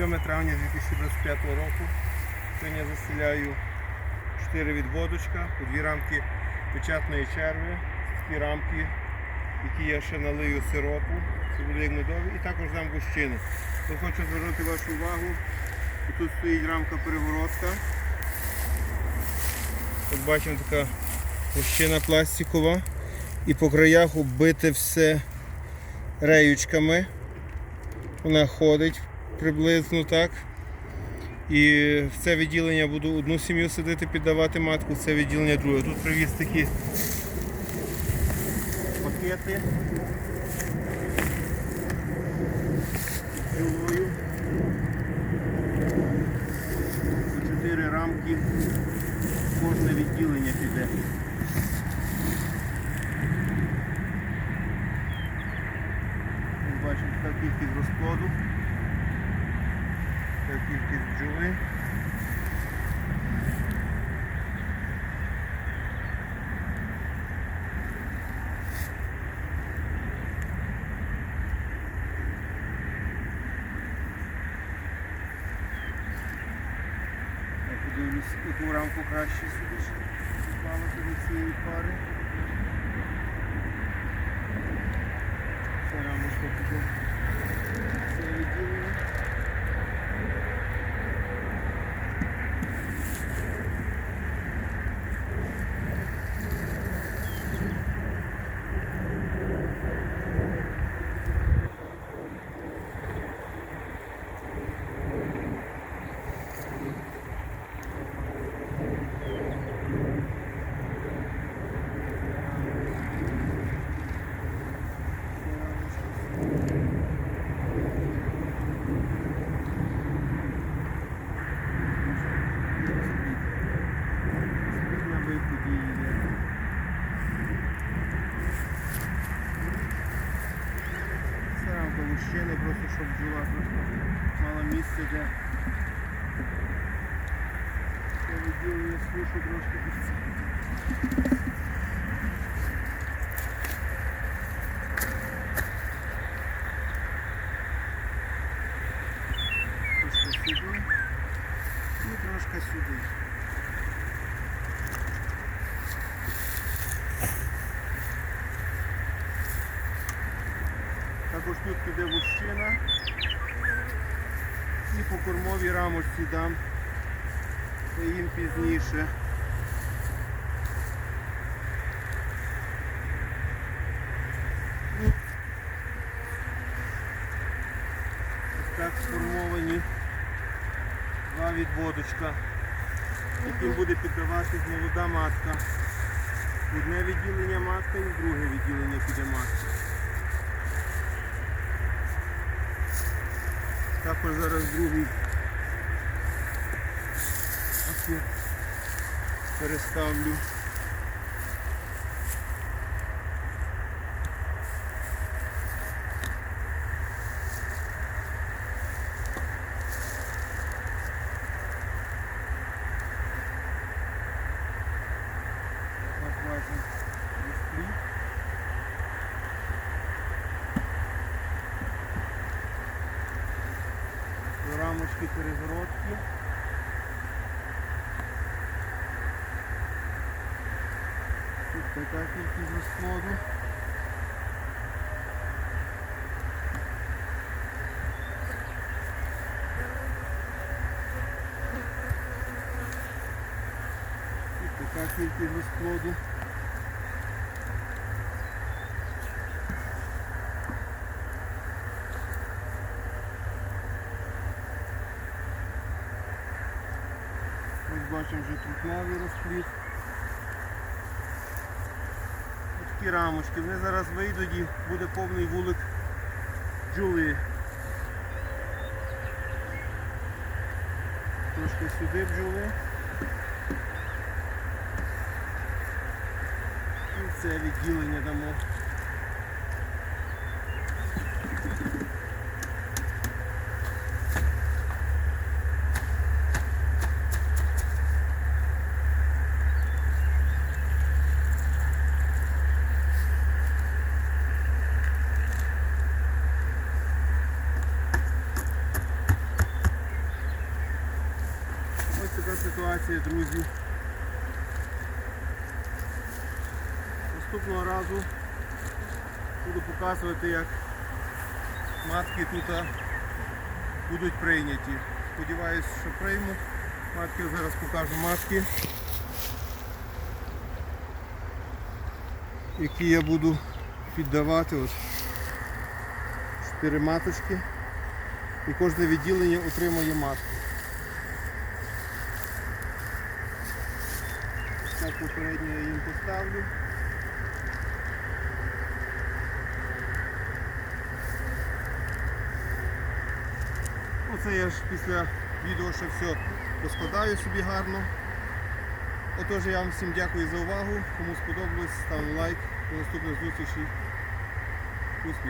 7 травня 2025 року. Сьогодні я засіляю 4 відводочка, по дві рамки печатної черви, такі рамки, які я ще налию сиропу, це буде як медові, і також дам гущину. Тут хочу звернути вашу увагу. Тут стоїть рамка перегородка. Тут бачимо така гущина пластикова. І по краях оббите все реючками. Вона ходить приблизно так. І в це відділення буду одну сім'ю сидити, піддавати матку, в це відділення друге. Тут привіз такі пакети. Чотири рамки. Кожне відділення піде. Бачимо, така кількість розкладу. Така кількість бджоли. Я подивлюсь, яку рамку краще сюди ще поклала до цієї пари. Це рамочка піде. Це відділення. Це рамочка. на виході йде. Це мужчини, просто щоб просто мала місце для відділення сушу. Трошки сюди і трошки сюди. Також тут піде вущина. І по кормовій рамочці дам. Це їм пізніше. Ось так сформовані два відводочка, яким буде піддаватись молода матка. Одне відділення матка і друге відділення піде матка. Також зараз другий переставлю. Так, бачимо, розпліт. До рамочки перегородки. Тут така кількість розплоду. Тут така кількість розплоду. Бачимо вже трухлявий розпліт. Ось Такі рамочки. Вони зараз вийдуть і буде повний вулик бджоли. Трошки сюди бджоли. І це відділення дамо. Ситуація, друзі. Наступного разу буду показувати, як матки тут будуть прийняті. Сподіваюсь, що приймуть. Матки зараз покажу матки. Які я буду піддавати. От чотири маточки. І кожне відділення отримує матку. Так попередньо я їм поставлю. Оце я ж після відео ще все розкладаю собі гарно. Отож я вам всім дякую за увагу. Кому сподобалось, ставте лайк. До наступних зустрічей. Успіх!